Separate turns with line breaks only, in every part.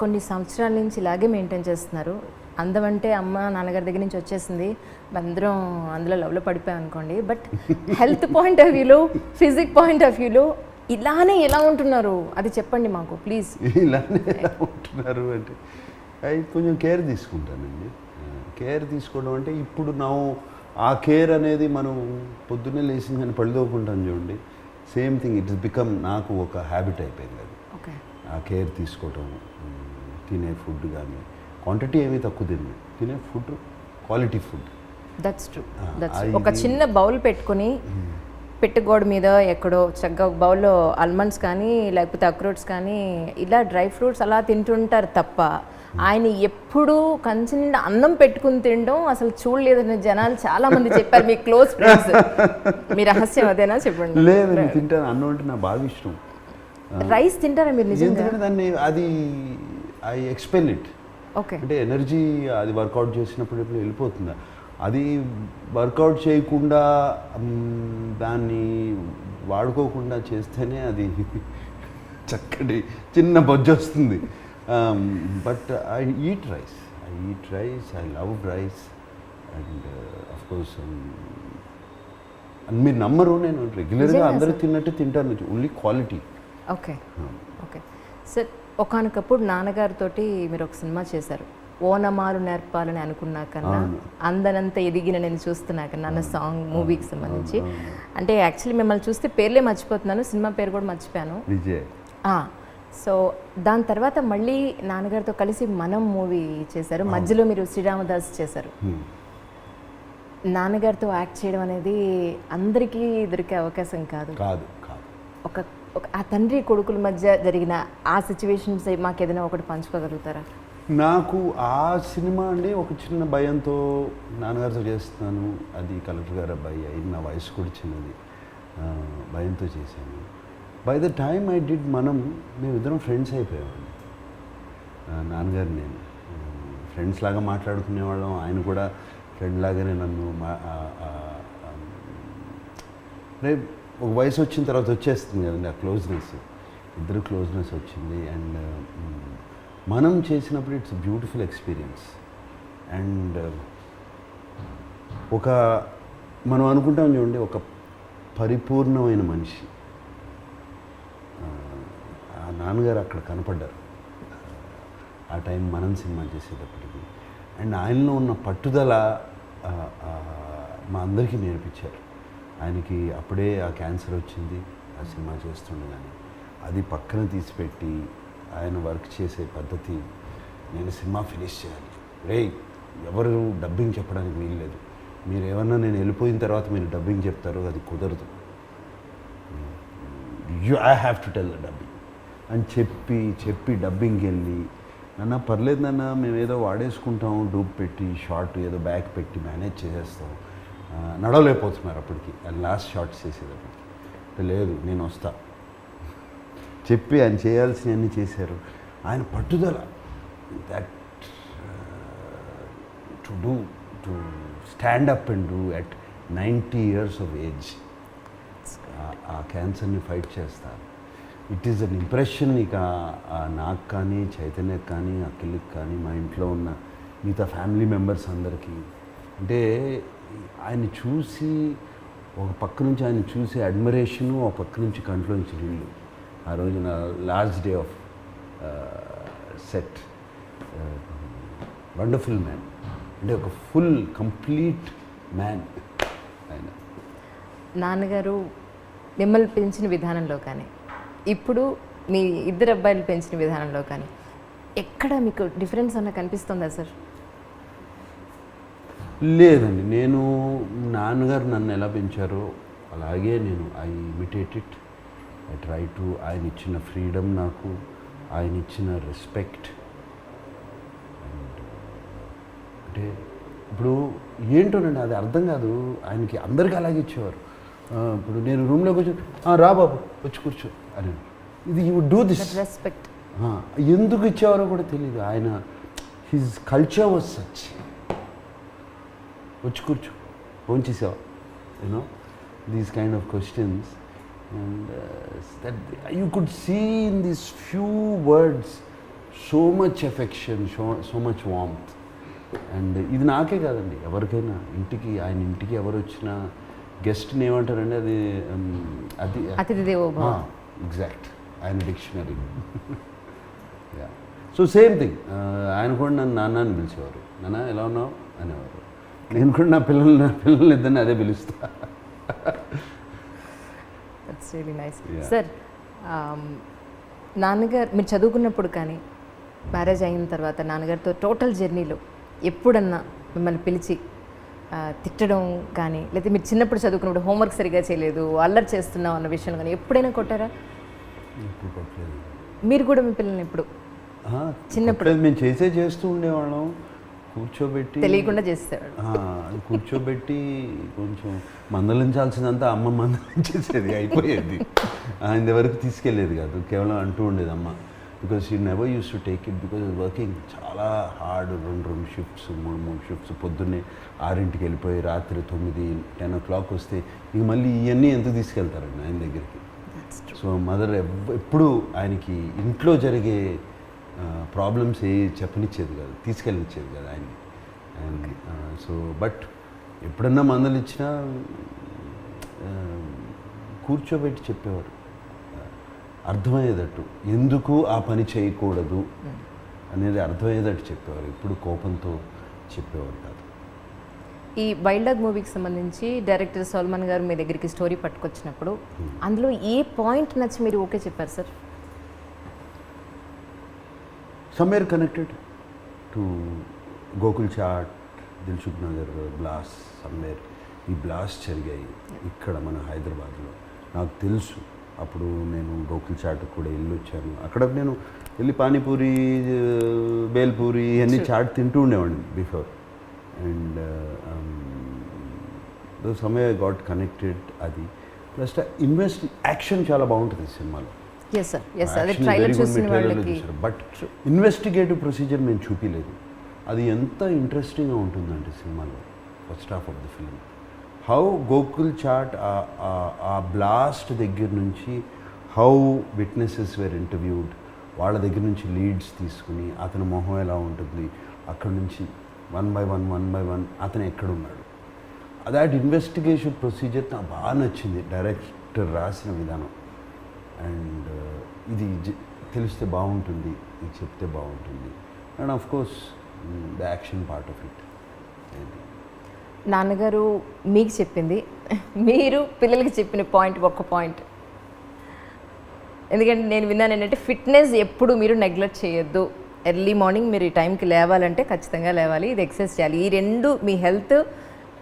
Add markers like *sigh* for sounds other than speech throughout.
కొన్ని సంవత్సరాల నుంచి ఇలాగే మెయింటైన్ చేస్తున్నారు. అందం అంటే అమ్మ నాన్నగారి దగ్గర నుంచి వచ్చేసింది. అందరం అందులో లవ్లో పడిపోయాం అనుకోండి. బట్ హెల్త్ పాయింట్ ఆఫ్ వ్యూలో ఫిజిక్ పాయింట్ ఆఫ్ వ్యూలో ఇలానే ఎలా ఉంటున్నారు? అది చెప్పండి మాకు ప్లీజ్
ఇలానే ఎలా ఉంటున్నారు అంటే అవి కొంచెం కేర్ తీసుకుంటానండి. కేర్ తీసుకోవడం అంటే ఇప్పుడు నా ఆ కేర్ అనేది మనం పొద్దున్నే లేచి కానీ పళ్ళుదోకుంటాం చూడండి. సేమ్ థింగ్ ఇట్స్ బికమ్ నాకు ఒక హ్యాబిట్ అయిపోయింది అది.
ఓకే
ఆ కేర్ తీసుకోవటం తినే ఫుడ్ కానీ క్వాంటిటీ ఏమీ తక్కువ తినను. తినే food quality food.
That's true ఒక చిన్న బౌల్ పెట్టుకుని పెట్టుగోడ మీద ఎక్కడో చక్కగా ఒక బౌల్లో ఆల్మండ్స్ కానీ లేకపోతే అక్రోట్స్ కానీ ఇలా డ్రై ఫ్రూట్స్ అలా తింటుంటారు తప్ప ఆయన ఎప్పుడూ కంచి నిండా అన్నం పెట్టుకుని తినడం అసలు చూడలేదని జనాలు చాలా మంది చెప్పారు మీ క్లోజ్ ఫ్రెండ్స్ *laughs* మీ రహస్యం అదేనా? చెప్పండి.
లేదు నేను తింటాను. అన్నం అంటే నాకు బాగా ఇష్టం.
రైస్ తింటారా మీరు నిజంగా?
దాన్ని అది ఐ ఎక్స్పెల్ ఇట్.
ఓకే.
అంటే ఎనర్జీ అది వర్కౌట్ చేసినప్పుడు ఇప్పుడు వెళ్ళిపోతుంది? అది వర్కౌట్ చేయకుండా దాన్ని వాడుకోకుండా చేస్తేనే అది *laughs* చక్కటి చిన్న బొజ్జు వస్తుంది. But I eat rice I eat rice I love rice and of course మీరు నమ్మరు నేను రెగ్యులర్గా అందరూ. తిన్నట్టు తింటాను. Only quality
okay. Okay. Sir ఒకనొకప్పుడు నాన్నగారితోటి మీరు ఒక సినిమా చేశారు. ఓనమాలు నేర్పాలని అనుకున్నా కన్నా. అందనంత ఎదిగిన నేను చూస్తున్నా కన్నా అన్న సాంగ్ మూవీకి సంబంధించి. అంటే యాక్చువల్లీ మిమ్మల్ని చూస్తే పేర్లే మర్చిపోతున్నాను సినిమా పేరు కూడా మర్చిపోయాను. సో దాని తర్వాత మళ్ళీ నాన్నగారితో కలిసి మనం మూవీ చేశారు. మధ్యలో మీరు శ్రీరామదాస్ చేశారు. నాన్నగారితో యాక్ట్ చేయడం అనేది అందరికీ దొరికే అవకాశం కాదు
కాదు.
ఒక ఆ తండ్రి కొడుకుల మధ్య జరిగిన ఆ సిచ్యువేషన్స్ మాకు ఏదైనా ఒకటి పంచుకోగలుగుతారా?
నాకు ఆ సినిమా అండి ఒక చిన్న భయంతో నాన్నగారితో చేస్తున్నాను. అది కలెక్టర్ గారు అబ్బాయి అయింది. నా వయసు కూడా చిన్నది. భయంతో చేశాను. By the time I did మనం మేమిద్దరం ఫ్రెండ్స్ అయిపోయామండి. నాన్నగారు నేను. ఫ్రెండ్స్ లాగా మాట్లాడుకునేవాళ్ళం ఆయన కూడా ఫ్రెండ్ లాగానే నన్ను మా రేపు ఒక వయసు వచ్చిన తర్వాత వచ్చేస్తుంది కదండి ఆ క్లోజ్నెస్ ఇద్దరు క్లోజ్నెస్ వచ్చింది అండ్ మనం చేసినప్పుడు ఇట్స్ బ్యూటిఫుల్ ఎక్స్పీరియన్స్ అండ్ ఒక మనం అనుకుంటాం చూడండి ఒక పరిపూర్ణమైన మనిషి. ఆ, నాన్నగారు అక్కడ కనపడ్డారు. ఆ టైం మనం సినిమా చేసేటప్పటికి. అండ్ ఆయనలో ఉన్న పట్టుదల మా అందరికీ నేర్పించారు. ఆయనకి అప్పుడే ఆ క్యాన్సర్ వచ్చింది ఆ సినిమా చేస్తుండగానే. అది పక్కన తీసిపెట్టి ఆయన వర్క్ చేసే పద్ధతి నేను సినిమా ఫినిష్ చేయాలి. రే ఎవరు డబ్బింగ్ చెప్పడానికి వీల్లేదు మీరు ఏమన్నా నేను వెళ్ళిపోయిన తర్వాత మీరు డబ్బింగ్ చెప్తారు అది కుదరదు. You I have to tell the dubbing. అని చెప్పి చెప్పి డబ్బింగ్కి వెళ్ళి నాన్న పర్లేదు నాన్న మేము ఏదో వాడేసుకుంటాం డూప్ పెట్టి షార్ట్ ఏదో బ్యాక్ పెట్టి మేనేజ్ చేసేస్తాం. నడవలేకపోతున్నారు అప్పటికి. లాస్ట్ షార్ట్స్ చేసేటప్పటికి. అంటే లేదు నేను వస్తా. చెప్పి ఆయన చేయాల్సినవన్నీ చేశారు. ఆయన పట్టుదల. That to do to stand up and do at ninety years of age ఆ క్యాన్సర్ని ఫైట్ చేస్తారు. ఇట్ ఈస్ అన్ ఇంప్రెషన్ ఇక నాకు కానీ చైతన్యకి కానీ అఖిల్కి కానీ మా ఇంట్లో ఉన్న మిగతా ఫ్యామిలీ మెంబర్స్ అందరికీ. అంటే ఆయన చూసి ఒక పక్క నుంచి ఆయన చూసే అడ్మిరేషను ఒక పక్క నుంచి కంట్లోంచి నీళ్ళు ఆ రోజున last day of set wonderful man అంటే ఒక ఫుల్ కంప్లీట్ మ్యాన్ ఆయన.
నాన్నగారు మిమ్మల్ని పెంచిన విధానంలో కానీ ఇప్పుడు మీ ఇద్దరు అబ్బాయిలు పెంచిన విధానంలో కానీ ఎక్కడ మీకు డిఫరెన్స్ అన్న కనిపిస్తుందా సార్
లేదండి నేను నాన్నగారు నన్ను ఎలా పెంచారో అలాగే నేను I imitate it. I try to ఆయన ఇచ్చిన ఫ్రీడమ్ నాకు ఆయన ఇచ్చిన రెస్పెక్ట్. అంటే ఇప్పుడు ఏంటోనండి అది అర్థం కాదు. ఆయనకి అందరికీ అలాగే ఇచ్చేవారు. ఇప్పుడు నేను రూమ్లోకి వచ్చి "ఆ, రా బాబు వచ్చి కూర్చో అని. ఇది యూ డూ దిస్.
రెస్పెక్ట్
ఎందుకు ఇచ్చేవారో కూడా తెలియదు ఆయన హిజ్ కల్చర్ వాజ్ సచ్. వచ్చి కూర్చో. ఫోన్ చేసావా you know these kind of questions and that you could see in these few words so much affection so so much warmth and ఇది నాకే కాదండి ఎవరికైనా ఇంటికి ఆయన ఇంటికి ఎవరు వచ్చినా గెస్ట్ని ఏమంటారండి అది um, అది
అతిథి దేవో భవ.
ఎగ్జాక్ట్ ఆయన dictionary yeah so same thing ఆయన కూడా నన్ను నాన్న అని పిలిచేవారు. నాన్న ఎలా ఉన్నావు? అనేవారు. నేను కూడా నా పిల్లలు నా పిల్లలు ఇద్దరిని అదే పిలుస్తా.
That's really nice
Yeah.
Sir um, నాన్నగారు మీరు చదువుకున్నప్పుడు కానీ మ్యారేజ్ అయిన తర్వాత నాన్నగారితో టోటల్ జర్నీలో ఎప్పుడన్నా మిమ్మల్ని పిలిచి తిట్టడం కానీ లేకపోతే మీరు చిన్నప్పుడు చదువుకున్నప్పుడు హోంవర్క్ సరిగా చేయలేదు అల్లరి చేస్తున్నాం అన్న విషయం కానీ ఎప్పుడైనా కొట్టారా? మీరు కూడా మీ పిల్లల్ని ఎప్పుడు? చిన్నప్పుడు.
మేము చేసే చేస్తూ ఉండేవాళ్ళం. కూర్చోబెట్టి
తెలియకుండా
అది కూర్చోబెట్టి కొంచెం మందలించాల్సిందంతా అమ్మ మందలించేసేది అయిపోయేది. ఆయన వరకు తీసుకెళ్ళేది కాదు కేవలం అంటూ ఉండేది అమ్మ. Because you never used to take it because working చాలా హార్డ్ రెండు రెండు షిఫ్ట్స్ మూడు మూడు షిఫ్ట్స్ పొద్దున్నే ఆరింటికి వెళ్ళిపోయి రాత్రి తొమ్మిది టెన్ ఓ క్లాక్ వస్తే ఇక మళ్ళీ ఇవన్నీ ఎందుకు తీసుకెళ్తారండి ఆయన దగ్గరికి? సో మదర్ ఎప్పుడు ఆయనకి ఇంట్లో జరిగే ప్రాబ్లమ్స్ ఏ చెప్పనిచ్చేది కాదు తీసుకెళ్ళనిచ్చేది కాదు ఆయన్ని. అండ్ సో బట్ ఎప్పుడన్నా మందులు ఇచ్చినా కూర్చోబెట్టి చెప్పేవారు. అర్థమయ్యేటట్టు. ఎందుకు ఆ పని చేయకూడదు అనేది అర్థమయ్యేటట్టు చెప్పేవారు. ఇప్పుడు కోపంతో చెప్పేవారు కాదు.
ఈ వైల్డ్ డాగ్ మూవీకి సంబంధించి డైరెక్టర్ సల్మాన్ గారు మీ దగ్గరికి స్టోరీ పట్టుకొచ్చినప్పుడు అందులో ఏ పాయింట్ నచ్చి మీరు ఓకే చెప్పారు sir
somewhere connected to Gokul Chat Dilsukhnagar blast somewhere ఈ బ్లాస్ట్ జరిగాయి ఇక్కడ మన హైదరాబాద్లో. నాకు తెలుసు. అప్పుడు నేను గోకుల్ చాట్ కూడా వెళ్ళి వచ్చాను. అక్కడ నేను వెళ్ళి పానీపూరి బేల్పూరి అన్ని చాట్ తింటూ ఉండేవాడిని before and someway got connected అది. ప్లస్ ఇన్వెస్ట్ యాక్షన్ చాలా బాగుంటుంది సినిమాలో.
ఎస్ సార్ ఎస్ అదే ట్రైలర్ చూసిన వాళ్ళకి
బట్ ఇన్వెస్టిగేటివ్ ప్రొసీజర్ మేము చూపించలేదు అది ఎంత ఇంట్రెస్టింగ్గా ఉంటుందంటే సినిమాలో first half of the film how Gokul Chat ఆ బ్లాస్ట్ దగ్గర నుంచి హౌ విట్నెసెస్ వేర్ ఇంటర్వ్యూడ్ వాళ్ళ దగ్గర నుంచి లీడ్స్ తీసుకుని అతని మొహం ఎలా ఉంటుంది అక్కడ నుంచి one by one one by one అతను ఎక్కడున్నాడు. దాట్ ఇన్వెస్టిగేషన్ ప్రొసీజర్ నాకు బాగా నచ్చింది డైరెక్టర్ రాసిన విధానం. అండ్ uh, ఇది తెలిస్తే బాగుంటుంది ఇది చెప్తే బాగుంటుంది. And of course the action part of it
నాన్నగారు మీకు చెప్పింది. మీరు పిల్లలకి చెప్పిన పాయింట్ ఒక్క పాయింట్. ఎందుకంటే నేను విన్నాను ఏంటంటే ఫిట్నెస్ ఎప్పుడు మీరు నెగ్లెక్ట్ చేయొద్దు. ఎర్లీ మార్నింగ్ మీరు ఈ టైంకి లేవాలంటే ఖచ్చితంగా లేవాలి. ఇది ఎక్సర్సైజ్ చేయాలి. ఈ రెండు మీ హెల్త్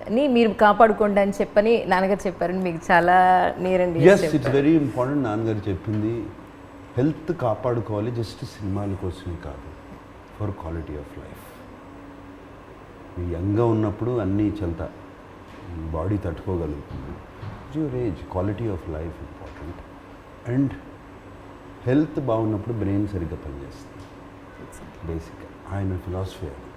హెల్త్ని మీరు కాపాడుకోండి అని చెప్పని నాన్నగారు చెప్పారని మీకు చాలా నేరండి
ఎస్ ఇట్స్ వెరీ ఇంపార్టెంట్ నాన్నగారు చెప్పింది. హెల్త్ కాపాడుకోవాలి జస్ట్ సినిమాల కోసమే కాదు. ఫర్ క్వాలిటీ ఆఫ్ లైఫ్ మీ యంగ్గా ఉన్నప్పుడు అన్నీ చెల్తా body తట్టుకోగలుగుతుంది. Your age quality of life important and health బాగున్నప్పుడు బ్రెయిన్ సరిగ్గా పనిచేస్తుంది. బేసిక్ ఆయన ఫిలాసఫీ అది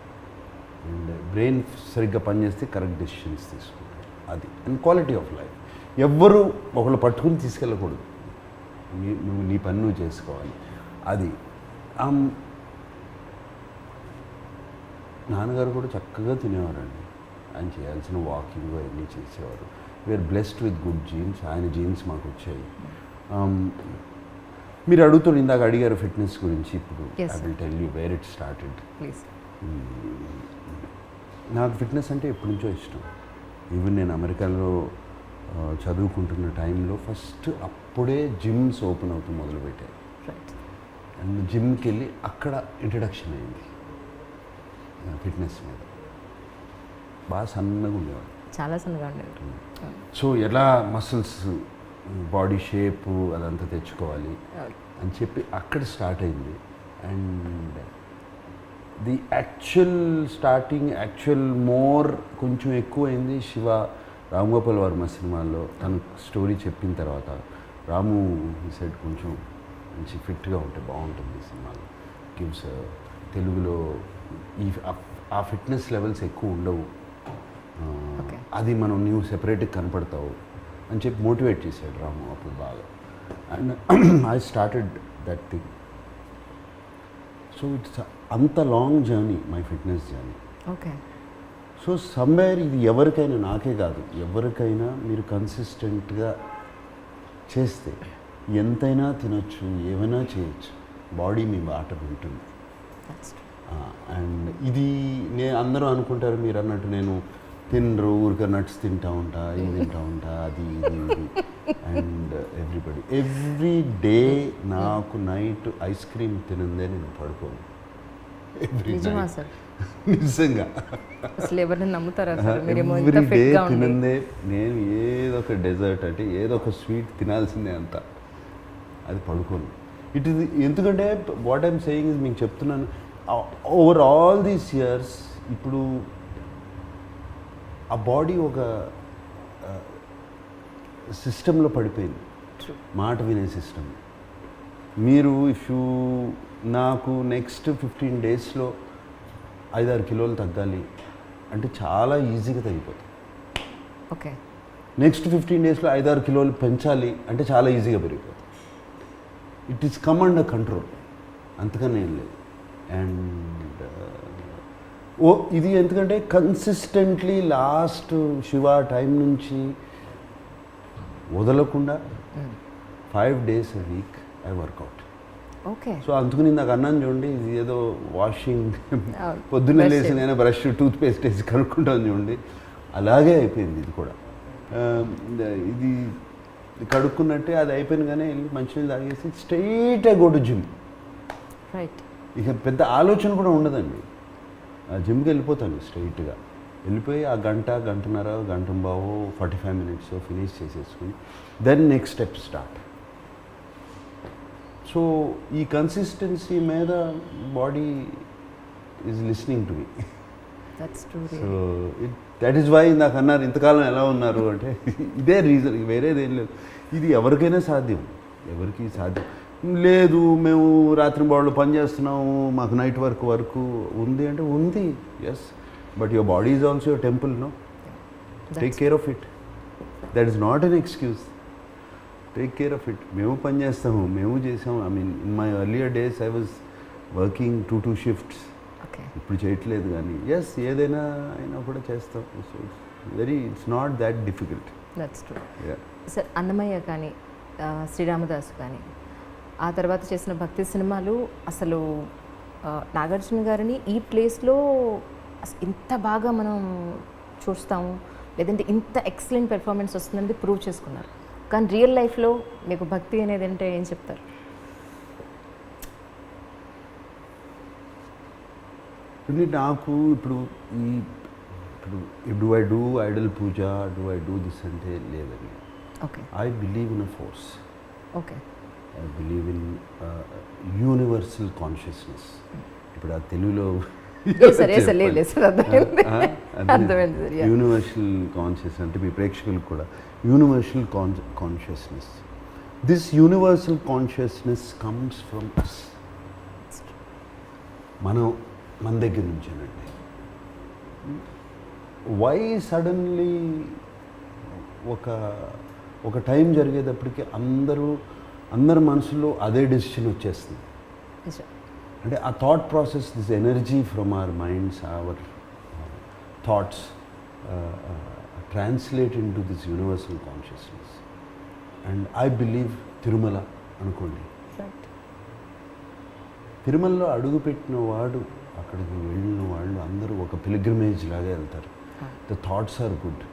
అండ్ బ్రెయిన్ సరిగ్గా పనిచేస్తే కరెక్ట్ డెసిషన్స్ తీసుకుంటారు. అది. And quality of life. ఎవ్వరూ ఒకళ్ళు పట్టుకుని తీసుకెళ్ళకూడదు. నీ నువ్వు నీ పని నువ్వు చేసుకోవాలి. అది. నాన్నగారు కూడా చక్కగా తినేవారండి. ఆయన చేయాల్సిన వాకింగ్ అవన్నీ చేసేవారు. We are blessed with good genes ఆయన జీన్స్ మాకు వచ్చాయి. మీరు అడుగుతున్నారు ఇందాక అడిగారు ఫిట్నెస్ గురించి. ఇప్పుడు I. Will tell you where it started నాకు ఫిట్నెస్ అంటే ఎప్పటి నుంచో ఇష్టం. ఈవెన్ నేను అమెరికాలో చదువుకుంటున్న టైంలో ఫస్ట్ అప్పుడే జిమ్స్ ఓపెన్ అవుతూ మొదలుపెట్టాయి అండ్ జిమ్కి వెళ్ళి అక్కడ ఇంట్రడక్షన్ అయింది. ఫిట్నెస్ మీద. బాగా సన్నగా ఉండేవాడు.
చాలా సన్నగా ఉండేది
సో ఎలా మసిల్స్ బాడీ షేపు అదంతా తెచ్చుకోవాలి అని చెప్పి అక్కడ స్టార్ట్ అయింది. And the actual starting actual more కొంచెం ఎక్కువైంది శివ రామ్ గోపాల్ వర్మ సినిమాలో తను స్టోరీ చెప్పిన తర్వాత రాము ఈ సైడ్ కొంచెం మంచి ఫిట్గా ఉంటే బాగుంటుంది ఈ సినిమాలో. గివ్స్ తెలుగులో ఈ ఆ- ఫిట్నెస్ లెవెల్స్ ఎక్కువ ఉండవు. అది మనం నీవు సెపరేట్గా కనపడతావు అని చెప్పి మోటివేట్ చేశాడు రాము అప్పుడు బాగా. And I started that thing so it's అంత long journey my fitness journey.
Okay.
So somewhere ఇది ఎవరికైనా నాకే కాదు ఎవరికైనా మీరు కన్సిస్టెంట్గా చేస్తే ఎంతైనా తినొచ్చు ఏమైనా చేయొచ్చు బాడీ మీ బాట వింటుంది. అండ్ ఇది నే అందరూ అనుకుంటారు మీరు అన్నట్టు నేను తినరు ఊరికే నట్స్ తింటా ఉంటా ఇది తింటా ఉంటా అది ఇది ఇది. అండ్ ఎవ్రీబడి ఎవ్రీ డే నాకు నైట్ ఐస్ క్రీమ్ తినందే నేను పడుకోను.
నిజమా సార్? *laughs*
నిజంగా.
అసలు ఎవరిని నమ్ముతారా *laughs*
డే తినందే నేను ఏదో ఒక డెజర్ట్ అంటే ఏదో ఒక స్వీట్ తినాల్సిందే అంత. అది పడుకోను. ఇట్ ఇది ఎందుకంటే వాట్ ఐమ్ సేయింగ్ ఇస్ మీకు చెప్తున్నాను. ఓవర్ ఆల్ దీస్ ఇయర్స్ ఇప్పుడు ఆ బాడీ ఒక సిస్టంలో పడిపోయింది.
True.
మాట వినే సిస్టమ్ మీరు ఇఫ్ యూ నాకు నెక్స్ట్ ఫిఫ్టీన్ డేస్లో ఐదారు కిలోలు తగ్గాలి అంటే చాలా ఈజీగా తగ్గిపోతుంది.
ఓకే.
నెక్స్ట్ ఫిఫ్టీన్ డేస్లో ఐదారు కిలోలు పెంచాలి అంటే చాలా ఈజీగా పెరిగిపోతుంది. It is come under control అంతకన్నా ఏం లేదు. అండ్ ఓ ఇది ఎందుకంటే కన్సిస్టెంట్లీ లాస్ట్ శివ టైం నుంచి వదలకుండా five days a week I work out
okay
so అందుకని నాకు అన్నాను చూడండి ఇది ఏదో వాషింగ్
అవును. *laughs*
పొద్దున్నే లేచి. నేను బ్రష్ టూత్ పేస్ట్ వేసి కనుక్కుంటాను చూడండి. అలాగే అయిపోయింది ఇది కూడా. ఆ, ఇది కడుక్కున్నట్టే అది అయిపోయింది కానీ వెళ్ళి మంచినీళ్ళు తాగేసి straight go to gym
right
ఇక పెద్ద ఆలోచన కూడా ఉండదండి. ఆ జిమ్కి వెళ్ళిపోతాను స్ట్రైట్గా వెళ్ళిపోయి ఆ గంట గంటన్నర గంట బావు ఫార్టీ ఫైవ్ మినిట్స్ ఫినిష్ చేసేసుకుని then next step start so ఈ కన్సిస్టెన్సీ మీద body is listening to me so it that is why నాకు అన్నారు ఇంతకాలం ఎలా ఉన్నారు అంటే ఇదే రీజన్ వేరేది ఏం లేదు. ఇది ఎవరికైనా సాధ్యం. ఎవరికి సాధ్యం. లేదు మేము రాత్రి బాడీలో పని చేస్తున్నాము మాకు నైట్ వర్క్ వర్క్ ఉంది అంటే ఉంది yes but your body is also your temple no take care of it that is not an excuse take care of it మేము పని చేస్తాము మేము చేసాము. I mean in my earlier days I was working two two shifts ఇప్పుడు చేయట్లేదు కానీ. Yes ఏదైనా అయినా కూడా చేస్తాం. So it's very it's not that difficult
sir Annamayya కానీ శ్రీరామదాసు కానీ ఆ తర్వాత చేసిన భక్తి సినిమాలు అసలు నాగార్జున గారిని ఈ ప్లేస్లో ఇంత బాగా మనం చూస్తాము. లేదంటే ఇంత ఎక్సలెంట్ పెర్ఫార్మెన్స్ వస్తుందని ప్రూవ్ చేసుకున్నారు. కానీ రియల్ లైఫ్లో మీకు భక్తి అనేది అంటే ఏం చెప్తారు?
ఇప్పుడు నాకు ఇప్పుడు ఈ ఇప్పుడు do I do idol puja do I do this అంటే లేదండి.
Okay.
I believe in a force
okay.
I believe in universal consciousness ఇప్పుడు ఆ తెలుగులో యూనివర్సల్ కాన్షియస్ అంటే మీ ప్రేక్షకులకు కూడా. Universal consciousness this universal consciousness comes from us మనం మన దగ్గర నుంచేనండి. వై సడన్లీ ఒక ఒక టైం జరిగేటప్పటికి అందరూ అందరి మనసులో అదే డెసిషన్ వచ్చేస్తుంది. అంటే ఆ thought process this energy from our minds our thoughts translate into this universal consciousness and I believe Tirumala అనుకోండి. తిరుమలలో అడుగుపెట్టిన వాడు అక్కడికి వెళ్ళిన వాళ్ళు అందరూ ఒక పిలిగ్రిమేజ్ లాగా వెళ్తారు. ద థాట్స్ ఆర్ గుడ్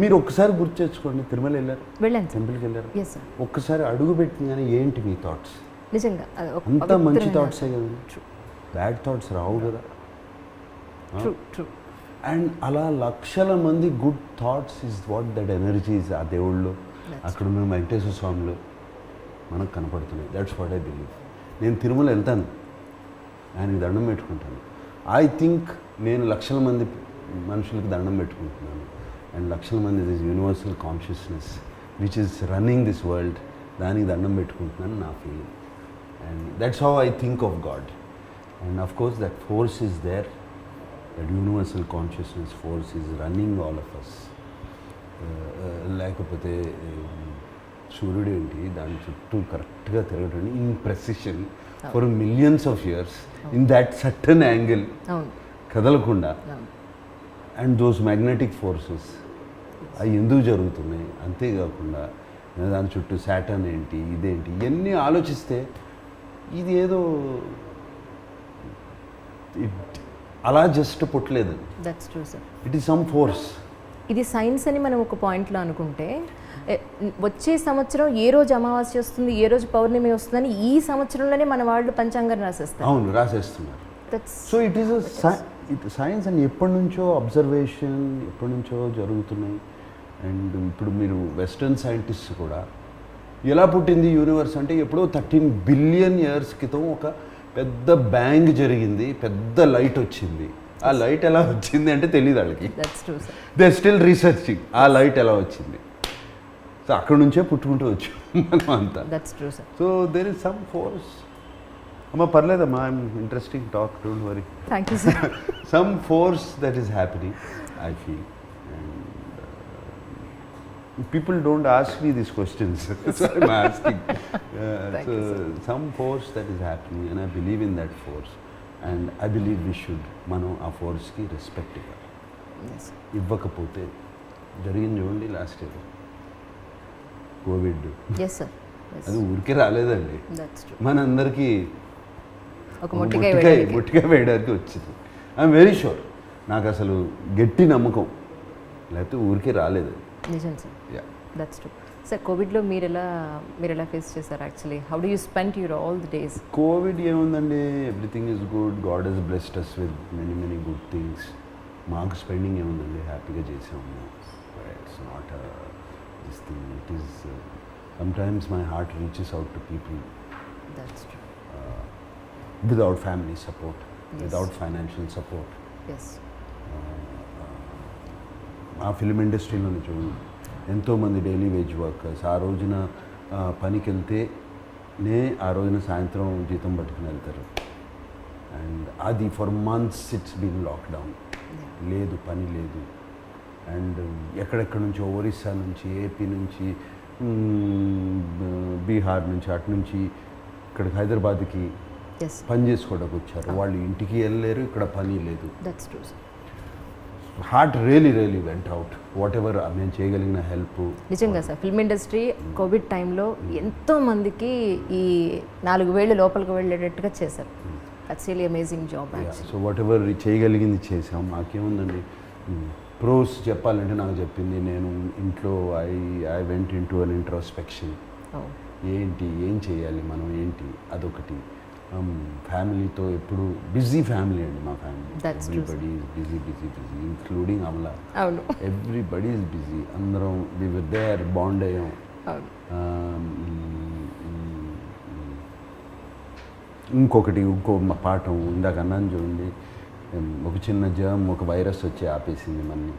మీరు ఒక్కసారి గుర్తు తెచ్చుకోండి తిరుమల వెళ్ళారు? టెంపుల్కి వెళ్ళారు? ఒక్కసారి అడుగు పెట్టిందని ఏంటి మీ థాట్స్
నిజంగా.
అంతా మంచి థాట్సే
True.
బ్యాడ్ థాట్స్ రావు కదా.
ట్రూ ట్రూ
అండ్ అలా లక్షల మంది good thoughts is what that energies ఆ దేవుళ్ళు అక్కడ ఉన్న వెంకటేశ్వర స్వామిలో మనకు కనపడుతున్నాయి. దట్స్ వాట్ ఐ బిలీవ్ నేను తిరుమల వెళ్తాను. ఆయనకి దండం పెట్టుకుంటాను. ఐ థింక్ నేను లక్షల మంది మనుషులకు దండం పెట్టుకుంటున్నాను. అండ్ లక్షల మంది this universal consciousness which is running this world దానికి దండం పెట్టుకుంటున్నాను నా feeling and that's how I think of God and of course that force is there that universal consciousness force is running all of us లేకపోతే um, సూర్యుడు ఏంటి? దాని చుట్టూ కరెక్ట్గా తిరగటం in precision for millions of years in that certain angle కదలకుండా. And those magnetic forces అవి ఎందుకు జరుగుతున్నాయి? అంతేకాకుండా దాని చుట్టూ శాటర్న్ ఏంటి? ఇదేంటి? ఇవన్నీ ఆలోచిస్తే ఇది ఏదో అలా జస్ట్ పుట్టలేదు. ఇట్ ఈస్ సమ్ ఫోర్స్
ఇది సైన్స్ అని మనం ఒక పాయింట్లో అనుకుంటే వచ్చే సంవత్సరం ఏ రోజు అమావాస్య వస్తుంది ఏ రోజు పౌర్ణమి వస్తుందని ఈ సంవత్సరంలోనే మన వాళ్ళు పంచాంగం రాసేస్తారు.
అవును రాసేస్తున్నారు. So it is it science and ఎప్పటి నుంచో అబ్జర్వేషన్ ఎప్పటి నుంచో జరుగుతున్నాయి. అండ్ ఇప్పుడు మీరు వెస్టర్న్ సైంటిస్ట్ కూడా ఎలా పుట్టింది యూనివర్స్ అంటే ఎప్పుడో థర్టీన్ బిలియన్ ఇయర్స్ క్రితం ఒక పెద్ద బ్యాంగ్ జరిగింది పెద్ద లైట్ వచ్చింది. ఆ లైట్ ఎలా వచ్చింది అంటే తెలియదు వాళ్ళకి. దే స్టిల్ రీసెర్చింగ్ ఆ లైట్ ఎలా వచ్చింది? సో అక్కడ నుంచే పుట్టుకుంటూ వచ్చాం మనం అంతా. So there is some force అమ్మ పర్లేదమ్మా I'm interesting talk don't worry
thank you
that is happening, I feel. And uh, people don't ask me these questions, *laughs* so I'm asking. *laughs* Uh, so
you,
some force that is happening, and I believe in that force. And I believe we should, మనం ఆ ఫోర్స్కి respect ఇవ్వాలి. ఇవ్వకపోతే జరిగింది చూడండి last year Covid అది ఊరికే రాలేదండి. మనందరికీ
మొట్టికాయ
ముట్టికాయ
వేయడానికి.
వచ్చింది. ఐఎమ్ వెరీ షూర్ నాకు అసలు గట్టి నమ్మకం. లేకపోతే ఊరికే రాలేదు.
నిజం సార్ దట్స్ ట్రూ సార్ కోవిడ్లో మీరు ఎలా మీరు ఎలా ఫేస్ చేశారు actually how do you spend your all the days
covid ఏముందండి? Everything is good God has blessed us with many many good things మాకు స్పెండింగ్ ఏముందండి? హ్యాపీగా చేసాము. It's not this thing it is sometimes my heart reaches out to people without family support. Without financial support ఆ film ఇండస్ట్రీలోనే చూడండి. ఎంతోమంది daily wage workers ఆ రోజున పనికి వెళ్తే నే ఆ రోజున సాయంత్రం జీతం పట్టుకుని వెళ్తారు. అండ్ అది for months it's been lockdown లేదు పని లేదు. అండ్ ఎక్కడెక్కడ నుంచి ఒరిస్సా నుంచి ఏపీ నుంచి బీహార్ నుంచి అటు నుంచి ఇక్కడికి హైదరాబాద్కి పని చేసుకోవడానికి వచ్చారు. వాళ్ళు ఇంటికి వెళ్ళలేరు ఇక్కడ పని లేదు. Heart really really went out. Whatever మేము చేయగలిగిన హెల్ప్
నిజంగా సార్ ఫిల్మ్ ఇండస్ట్రీ కోవిడ్ టైంలో ఎంతో మందికి ఈ నాలుగు వేళ్ళు లోపలికి వెళ్ళేటట్టుగా చేశారు. That's really amazing job
so whatever చేయగలిగింది చేసాం నాకేముందండి ప్రోస్ చెప్పాలంటే నాకు చెప్పింది నేను ఇంట్లో I I went into an introspection ఏంటి? ఏం చేయాలి మనం? ఏంటి? అదొకటి. ఫ్యామిలీతో ఎప్పుడు బిజీ ఫ్యామిలీ అండి మా family busy busy busy including Amala
అవును.
ఎవ్రీబడి ఈజ్ బిజీ అందరం వి విర్ దేర్ బాండ్ అయ్యాం. Um, ఇంకొకటి ఇంకో మ- పాఠం ఇందాక అన్నాను చూడండి. Um, ఒక చిన్న జర్మ్ ఒక వైరస్ వచ్చి ఆపేసింది మనని.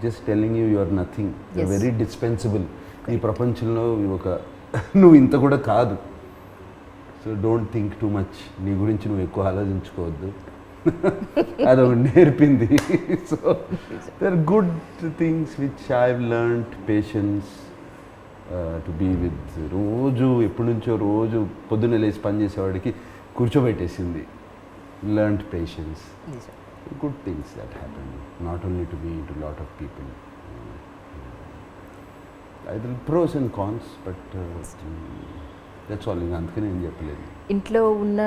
Just telling you your nothing. Very dispensable ఈ ప్రపంచంలో ఒక *laughs* నువ్వు ఇంత కూడా కాదు. So don't think too much నీ గురించి నువ్వు ఎక్కువ ఆలోచించుకోవద్దు. *laughs* అదొకటి నేర్పింది. So the good things which I learned patience to be with రోజు ఎప్పటి నుంచో రోజు పొద్దున్న లేచి పని చేసేవాడికి కూర్చోబెట్టేసింది. Learned patience good things that happen not only to be to lot of people ఐదు pros and cons but that's all ఇంకా అందుకని నేను చెప్పలేదు.
ఇంట్లో ఉన్న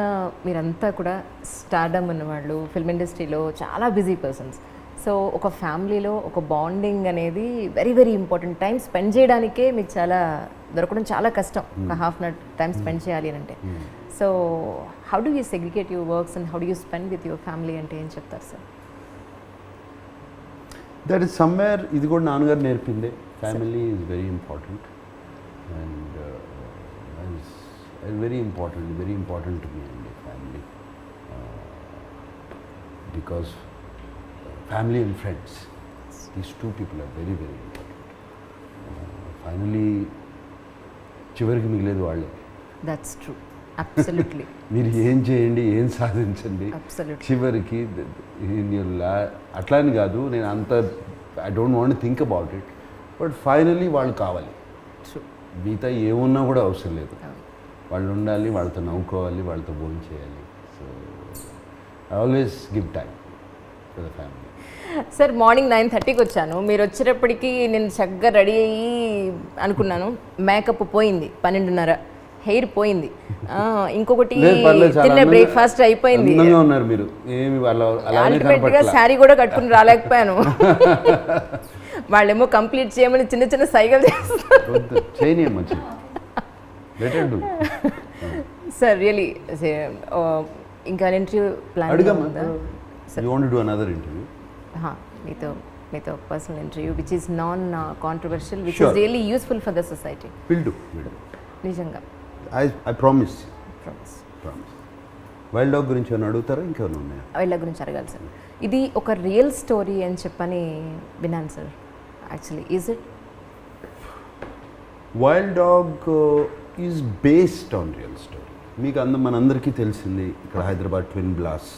మీరంతా కూడా స్టార్డమ్ ఉన్నవాళ్ళు ఫిల్మ్ ఇండస్ట్రీలో చాలా బిజీ పర్సన్స్ సో ఒక ఫ్యామిలీలో ఒక బాండింగ్ అనేది very very important time spend చేయడానికే మీకు చాలా దొరకడం చాలా కష్టం. ఒక half an hour time spend చేయాలి అని అంటే. So how do you segregate your works and how do you spend with your family అంటే ఏం చెప్తారు సార్
దట్ ఈస్ సమ్వేర్ ఇది కూడా నాన్నగారు నేర్పిందే. Family is very important and very important very important to me అండి family because family and friends these two people are very very important finally చివరికి మిగిలేదు వాళ్ళే.
దట్స్ ట్రూ అబ్సల్యూట్లీ
మీరు ఏం చేయండి ఏం సాధించండి చివరికి ఇన్ యువర్ లా అట్లా అని కాదు నేను అంత I don't want think about it but finally వాళ్ళు కావాలి. మిగతా ఏమున్నా కూడా అవసరం లేదు. వాళ్ళు ఉండాలి వాళ్ళతో నవ్వుకోవాలి వాళ్ళతో భోజనం చేయాలి. So I always give time for the family
sir morning nine థర్టీకి వచ్చాను. మీరు వచ్చేటప్పటికి నేను చక్కగా రెడీ అయ్యి అనుకున్నాను. మేకప్ పోయింది పన్నెండున్నర. హెయిర్ పోయింది. ఇంకొకటి తిన్న బ్రేక్ఫాస్ట్ అయిపోయింది.
ఉన్నారు మీరు. ఏమి వాళ్ళ అలానే
అల్టిమేట్గా
కనపట్ల
శారీ కూడా కట్టుకుని రాలేకపోయాను. వాళ్ళేమో కంప్లీట్ చేయమని చిన్న చిన్న సైకిల్ చేస్తారు సార్ రియలీ ఇంకా ఇంటర్వ్యూ ప్లాన్
ఇంటర్వ్యూ
మీతో మీతో personal interview which is non controversial which. Is really useful for the society నిజంగా.
I I promise
promise
promise Wild Dog గురించి ఏమైనా అడుగుతారా? ఇంకేమైనా ఉన్నాయా?
వీళ్ళ గురించి అడగాలి సార్ ఇది ఒక రియల్ స్టోరీ అని చెప్పని విన్నాను sir actually is it
Wild Dog is based on real story మీకు అంద మనందరికీ తెలిసింది ఇక్కడ హైదరాబాద్ ట్విన్ బ్లాస్ట్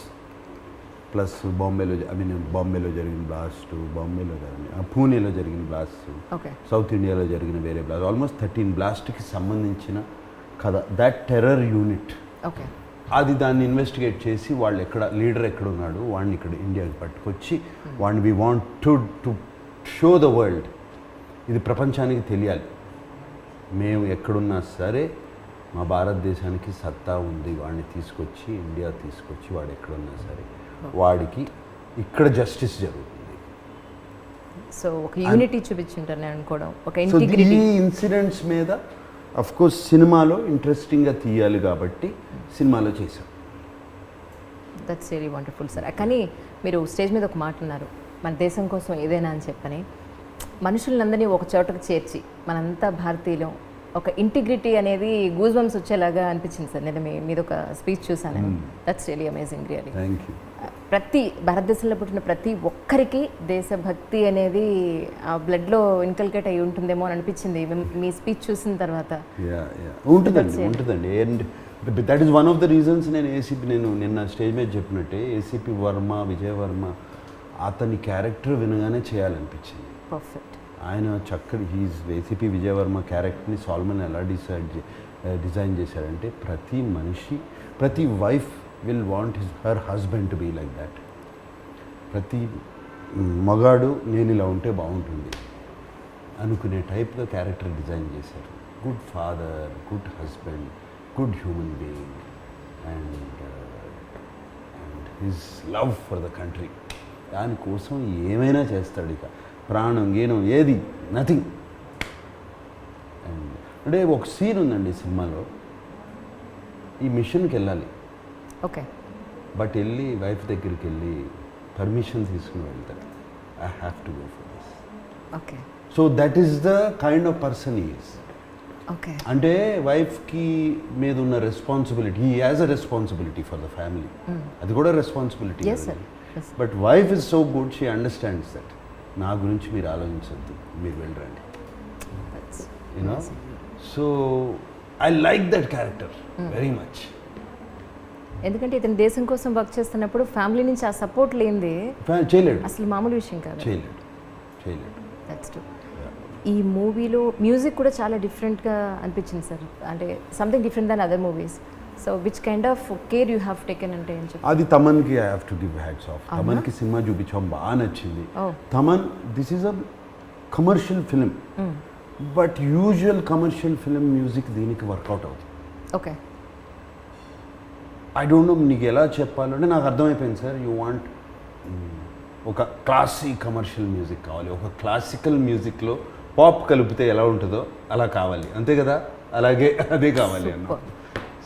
ప్లస్ బాంబేలో ఐ మీన్ బాంబేలో జరిగిన బ్లాస్ట్ బాంబేలో జరిగిన పూణేలో జరిగిన బ్లాస్ట్
ఓకే
సౌత్ ఇండియాలో జరిగిన వేరే బ్లాస్ట్ ఆల్మోస్ట్ థర్టీన్ బ్లాస్ట్కి సంబంధించిన కథ. దట్ టెర్రర్ యూనిట్
ఓకే
అది దాన్ని ఇన్వెస్టిగేట్ చేసి వాళ్ళు ఎక్కడ లీడర్ ఎక్కడ ఉన్నాడు వాడిని ఇక్కడ ఇండియాకి పట్టుకొచ్చి వాడిని we want to to show the world ఇది ప్రపంచానికి తెలియాలి. మేము ఎక్కడున్నా సరే మా భారతదేశానికి సత్తా ఉంది. వాడిని తీసుకొచ్చి ఇండియా తీసుకొచ్చి వాడు ఎక్కడున్నా సరే వాడికి ఇక్కడ జస్టిస్ జరుగుతుంది.
సో ఒక యూనిటీ చూపించుంటారు నేను అనుకోవడం ఒక
సో
ఇంటిగ్రిటీ
ఈ ఇన్సిడెంట్స్ మీద అఫ్ కోర్స్ సినిమాలో ఇంట్రెస్టింగ్గా తీయాలి కాబట్టి సినిమాలో చేశాం.
దట్స్ వెరీ వండర్ఫుల్ సార్ కానీ మీరు స్టేజ్ మీద ఒక మాట ఉన్నారు మన దేశం కోసం ఏదైనా అని చెప్పని. మనుషులందరినీ ఒక చోటకు చేర్చి మనంతా భారతీయులం. ఒక ఇంటిగ్రిటీ అనేది గూజ్ బంప్స్ వచ్చేలాగా అనిపించింది సార్. నేను మీ మీద ఒక స్పీచ్ చూసాను. దట్స్ రియలీ అమేజింగ్ రియలీ ప్రతి భారతదేశంలో పుట్టిన ప్రతి ఒక్కరికి దేశభక్తి అనేది ఆ బ్లడ్లో ఇన్కల్కేట్ అయి ఉంటుందేమో అని అనిపించింది. మీ- స్పీచ్ చూసిన తర్వాత.
ఉంటుందండి. ఉంటుందండి. And that is one of the reasons నేను ఏసీపీ నేను నిన్న స్టేజ్ మీద చెప్పినట్టే ఏసీపీ వర్మ విజయ్ వర్మ అతని క్యారెక్టర్ వినగానే చేయాలనిపించింది.
పర్ఫెక్ట్
ఆయన చక్కటి హీస్ ఏసీపీ విజయవర్మ క్యారెక్టర్ని సాల్మన్ ఎలా డిసైడ్ డిజైన్ చేశారంటే ప్రతి మనిషి ప్రతి wife will want his her husband to be like that ప్రతి మగాడు నేను ఇలా ఉంటే బాగుంటుంది అనుకునే టైప్గా క్యారెక్టర్ డిజైన్ చేశారు. Good father good husband good human being and and his love for the country దానికోసం ఏమైనా చేస్తాడు ఇక. ప్రాణం గీనం ఏది? నథింగ్ అంటే ఒక సీన్ ఉందండి సినిమాలో. ఈ మిషన్కి వెళ్ళాలి.
ఓకే
బట్ వెళ్ళి వైఫ్ దగ్గరికి వెళ్ళి పర్మిషన్ తీసుకుని వెళ్తాడు I have to go for this
okay
so that is the kind of person is
okay
అంటే వైఫ్కి మీద ఉన్న responsibility he has a responsibility for the family అది కూడా responsibility. But wife is so good she understands that నా గురించి మీరు ఆలోచించద్దు. మీరు వెళ్ళరండి. You know. So I like that character very much
ఎందుకంటే ఇతను దేశం కోసం వర్క్ చేస్తున్నప్పుడు ఫ్యామిలీ నుంచి ఆ సపోర్ట్ లేనిది
చేయలేడు.
అసలు మామూలు విషయం కాదు.
చేయలేడు. చేయలేడు.
దట్స్ ట్రూ ఈ మూవీలో మ్యూజిక్ కూడా చాలా డిఫరెంట్గా అనిపించింది సార్ అంటే something different than other movies so which kind of care you have taken అంటే ఏం చెప్పి
అది తమన్కి I have to give hats off? తమన్కి సినిమా చూపించాం బాగా నచ్చింది. Thaman this is a commercial film but usual commercial film music దీనికి వర్కౌట్ అవుతుంది.
ఓకే
ఐ డోంట్ నో నీకు ఎలా చెప్పాలంటే నాకు అర్థమైపోయింది సార్. యూ వాంట్ ఒక క్లాసిక్ కమర్షియల్ మ్యూజిక్ కావాలి. ఒక క్లాసికల్ మ్యూజిక్లో పాప్ కలిపితే ఎలా ఉంటుందో అలా కావాలి. అంతే కదా? అలాగే అదే కావాలి అన్న.
Superb.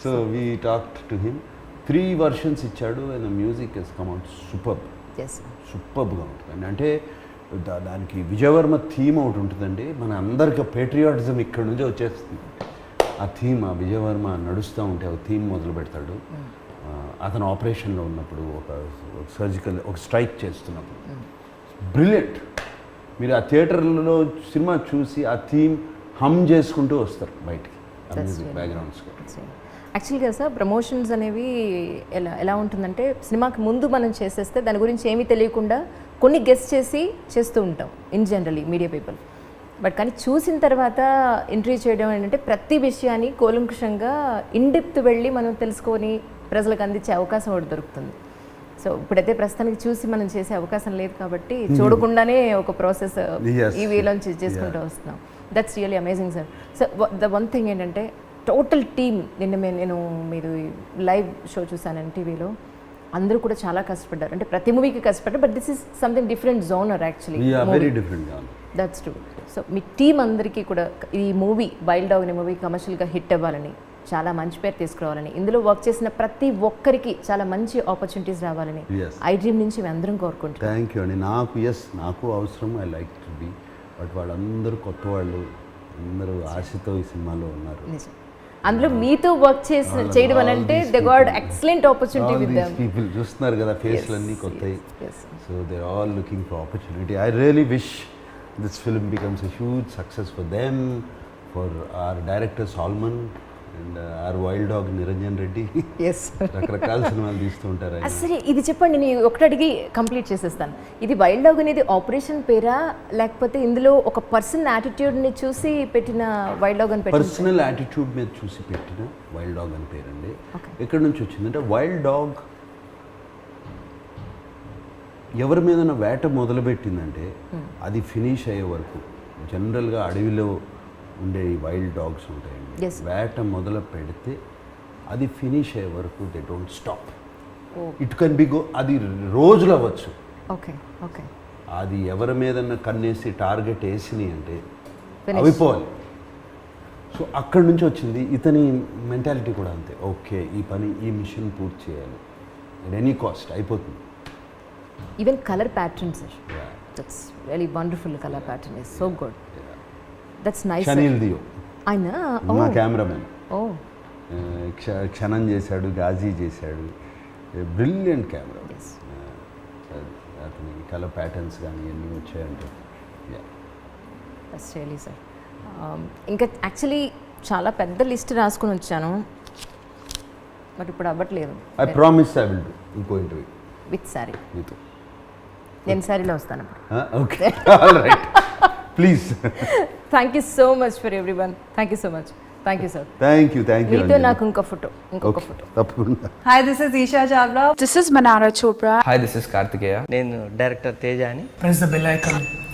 So we talk to him three versions ఇచ్చాడు and music is come at super
yes
సూపర్గా ఉంటుందండి. అంటే దానికి విజయవర్మ థీమ్ ఒకటి ఉంటుందండి. మన అందరికి పేట్రియాటిజం ఇక్కడ నుంచి వచ్చేస్తుంది. ఆ థీమ్ ఆ విజయవర్మ నడుస్తూ ఉంటే ఒక థీమ్ మొదలు పెడతాడు. ఆ, అతను ఆపరేషన్లో ఉన్నప్పుడు ఒక సర్జికల్ ఒక స్ట్రైక్ చేస్తున్నప్పుడు. బ్రిలియంట్ మీరు ఆ థియేటర్లో సినిమా చూసి ఆ థీమ్ హమ్ చేసుకుంటూ వస్తారు బయటికి. ఆ
That's
మ్యూజిక్
really
బ్యాక్గ్రౌండ్స్
యాక్చువల్గా సార్ ప్రమోషన్స్ అనేవి ఎలా ఎలా ఉంటుందంటే సినిమాకి ముందు మనం చేసేస్తే దాని గురించి ఏమీ తెలియకుండా కొన్ని గెస్ట్ చేసి చేస్తూ ఉంటాం in generally media people but కానీ చూసిన తర్వాత ఇంటర్వ్యూ చేయడం ఏంటంటే ప్రతి విషయాన్ని కూలంకుషంగా ఇండెప్త్ వెళ్ళి మనం తెలుసుకొని ప్రజలకు అందించే అవకాశం ఒకటి దొరుకుతుంది. సో ఇప్పుడైతే ప్రస్తుతానికి చూసి మనం చేసే అవకాశం లేదు కాబట్టి చూడకుండానే ఒక ప్రాసెస్. ఈ వేలోంచి చేసుకుంటూ వస్తున్నాం. That's really amazing sir so the one thing ఏంటంటే టోటల్ టీమ్ నిన్న నేను మీరు లైవ్ షో చూసాను టీవీలో అందరూ కూడా చాలా కష్టపడ్డారు. అంటే ప్రతి మూవీకి కష్టపడ్డారు but this is something different genre actually
very
that's true so me team అందరికీ కూడా ఈ మూవీ వైల్డ్ డాగ్ అనే మూవీ కమర్షియల్గా హిట్ అవ్వాలని చాలా మంచి పేరు తీసుకురావాలని ఇందులో వర్క్ చేసిన ప్రతి ఒక్కరికి చాలా మంచి ఆపర్చునిటీస్ రావాలని. ఐ డ్రీమ్ నుంచి మేము అందరం కోరుకుంటున్నాం.
థ్యాంక్ యూ అండి. నాకు ఎస్ నాకు అవసరం I like to be but వాళ్ళందరూ కొత్త వాళ్ళు అందరూ ఆశతో ఈ సినిమాలో ఉన్నారు.
నిజం. అందులో మీతో వర్క్ చేసిన చేయడం అని అంటే the God excellent opportunity with them
people చూస్తున్నారు కదా ఫేస్లు అన్నీ కొత్తవి. So they all looking for opportunity I really wish this film becomes a huge success for them for our director Solomon and our Wild Dog Niranjan Reddy. రకరకాల సినిమాలు తీస్తూ ఉంటారు
సరే ఇది చెప్పండి నేను ఒకటి అడిగి కంప్లీట్ చేసేస్తాను. ఇది వైల్డ్ డాగ్ అనేది ఆపరేషన్ పేరా? లేకపోతే ఇందులో ఒక పర్సన్ యాటిట్యూడ్ని చూసి పెట్టిన వైల్డ్ డాగ్ అని
పర్సనల్ యాటిట్యూడ్ మీద చూసి పెట్టిన వైల్డ్ డాగ్ అని పేరండి. ఎక్కడి నుంచి వచ్చిందంటే వైల్డ్ డాగ్ ఎవరి మీద వేట మొదలుపెట్టిందంటే అది ఫినిష్ అయ్యే వరకు. జనరల్గా అడవిలో ఉండే వైల్డ్ డాగ్స్
Yes.
వేట మొదలు పెడితే అది ఫినిష్ అయ్యే వరకు they don't stop. It can be go అది రోజులు అవ్వచ్చు.
ఓకే ఓకే
అది ఎవరి మీదన్నా కన్నేసి టార్గెట్ వేసినాయి అంటే. అవిపోవాలి సో అక్కడి నుంచి వచ్చింది ఇతని మెంటాలిటీ కూడా అంతే. ఓకే ఈ పని ఈ మిషన్ పూర్తి చేయాలి. ఎట్ ఎనీ కాస్ట్ అయిపోతుంది.
Even colour pattern sir. That's really wonderful colour pattern is so good that's nice
Deo
ఆయన
మా కెమెరామెన్.
ఓ.
క్షణం చేశాడు గాజీ చేశాడు. Brilliant camera. అతని కలర్ ప్యాటర్న్స్ కానీ అన్నీ వచ్చాయంటే.
రియలీ సార్ Um, ఇంకా యాక్చువల్లీ చాలా పెద్ద లిస్ట్ రాసుకొని వచ్చాను. బట్ ఇప్పుడు అవ్వట్లేదు.
I promise I will do ఇంకో ఇంటర్వ్యూ
విత్ శారీ
మీతో
నేను శారీలో వస్తాను
okay all right please
thank you so much for everyone thank you so much thank you sir
thank you thank you
మీతో నాకు ఇంకో ఫోటో ఇంకొక ఫోటో
తప్పకుండా.
Hi, this is Isha Chavla.
This is Manara Chopra.
Hi this is Karthikeya
నేను director Teja అని
press the bell icon.